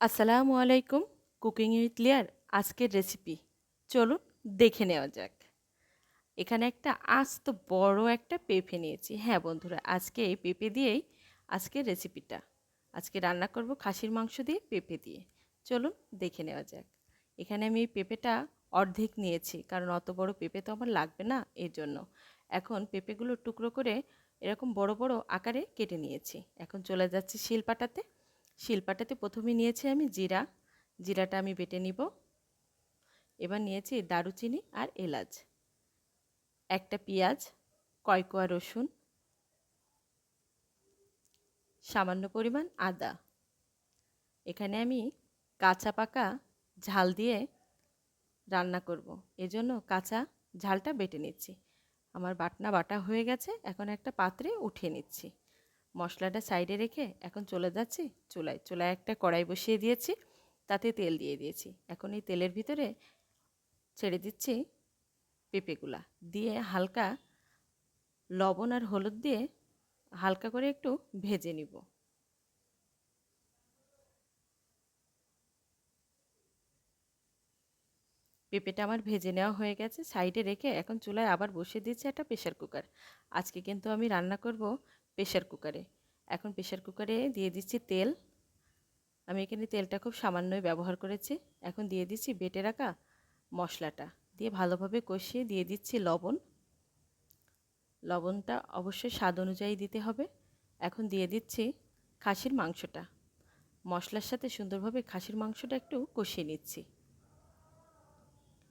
আসসালামু আলাইকুম, cooking with লিয়ার আজকের রেসিপি। চলুন দেখে নেওয়া যাক। এখানে একটা আস্ত বড় একটা পেঁপে নিয়েছি। হ্যাঁ বন্ধুরা, আজকে এই পেঁপে দিয়েই আজকের রেসিপিটা। আজকে রান্না করব খাসির মাংস দিয়ে পেঁপে দিয়ে। চলুন দেখে নেওয়া যাক। এখানে আমি এই পেঁপেটা অর্ধেক নিয়েছি, কারণ অত বড় পেঁপে তো আমার লাগবে না এর জন্য। এখন পেঁপেগুলো টুকরো করে এরকম বড় বড় আকারে কেটে নিয়েছি। এখন চলে যাচ্ছি শিলপাটাতে। শিলপাটাতে প্রথমে নিয়েছি আমি জিরা। জিরাটা আমি বেটে নিব। এবার নিয়েছি দারুচিনি আর এলাচ। একটা পেঁয়াজ, কয়কোয়া রসুন, সামান্য পরিমাণ আদা। এখানে আমি কাঁচা পাকা ঝাল দিয়ে রান্না করব। এজন্য কাঁচা ঝালটা বেটে নিচ্ছি। আমার বাটনা বাটা হয়ে গেছে, এখন একটা পাত্রে উঠিয়ে নিচ্ছি। মশলাটা সাইডে রেখে এখন চলে যাচ্ছি চুলায়। চুলায় একটা কড়াই বসিয়ে দিয়েছি, তাতে তেল দিয়ে দিয়েছি। এখন এই তেলের ভিতরে ছেড়ে দিচ্ছি পেঁপেগুলা। দিয়ে হালকা লবণ আর হলুদ দিয়ে হালকা করে একটু ভেজে নিব। পেঁপেটা আমার ভেজে নেওয়া হয়ে গেছে, সাইডে রেখে এখন চুলায় আবার বসিয়ে দিচ্ছি একটা প্রেশার কুকার। আজকে কিন্তু আমি রান্না করব প্রেশার কুকারে এখন প্রেশার কুকারে দিয়ে দিচ্ছি তেল। আমি এখানে তেলটা খুব সামান্যই ব্যবহার করেছি। এখন দিয়ে দিচ্ছি বেটে রাখা মশলাটা। দিয়ে ভালোভাবে কষিয়ে দিয়ে দিচ্ছি লবণ। লবণটা অবশ্যই স্বাদ অনুযায়ী দিতে হবে। এখন দিয়ে দিচ্ছি খাসির মাংসটা। মশলার সাথে সুন্দরভাবে খাসির মাংসটা একটু কষিয়ে নিচ্ছি।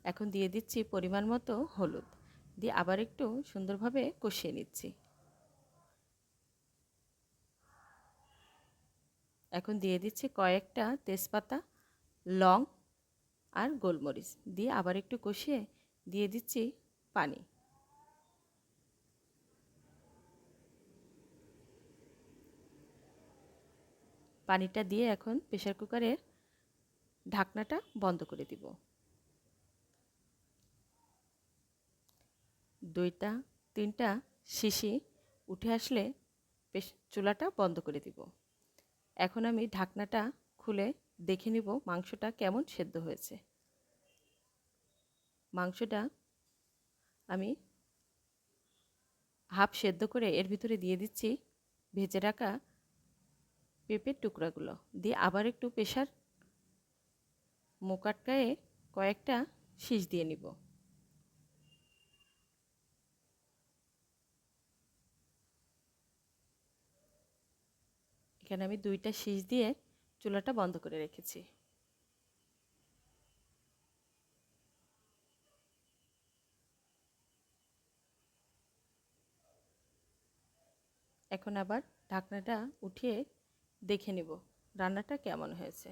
এখন দিয়ে দিচ্ছি পরিমাণ মতো হলুদ। দিয়ে আবার একটু সুন্দরভাবে কষিয়ে নিচ্ছি। এখন দিয়ে দিচ্ছি কয়েকটা তেজপাতা, লং আর গোলমরিচ। দিয়ে আবার একটু কষিয়ে দিয়ে দিচ্ছি পানি। পানিটা দিয়ে এখন প্রেশার কুকারের ঢাকনাটা বন্ধ করে দিব। দুইটা, তিনটা শিশি উঠে আসলে চুলাটা বন্ধ করে দিব। এখন আমি ঢাকনাটা খুলে দেখে নিব মাংসটা কেমন সেদ্ধ হয়েছে। মাংসটা আমি হাফ সেদ্ধ করে এর ভিতরে দিয়ে দিচ্ছি, ভেজে রাখা পেঁপের টুকরাগুলো। দিয়ে আবার একটু প্রেশার মোকাটকায়ে কয়েকটা শীষ দিয়ে নিব। এখানে আমি দুইটা শীষ দিয়ে চুলাটা বন্ধ করে রেখেছি। এখন আবার ঢাকনাটা উঠিয়ে দেখে নিব রান্নাটা কেমন হয়েছে।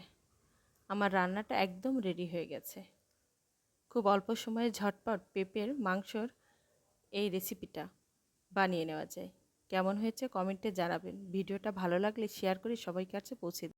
আমার রান্নাটা একদম রেডি হয়ে গেছে। খুব অল্প সময়ে ঝটপট পেঁপের মাংসর এই রেসিপিটা বানিয়ে নেওয়া যায়। কেমন হয়েছে কমেন্টে জানাবেন। ভিডিওটা ভালো লাগলে শেয়ার করে সবাই কাছে পৌঁছে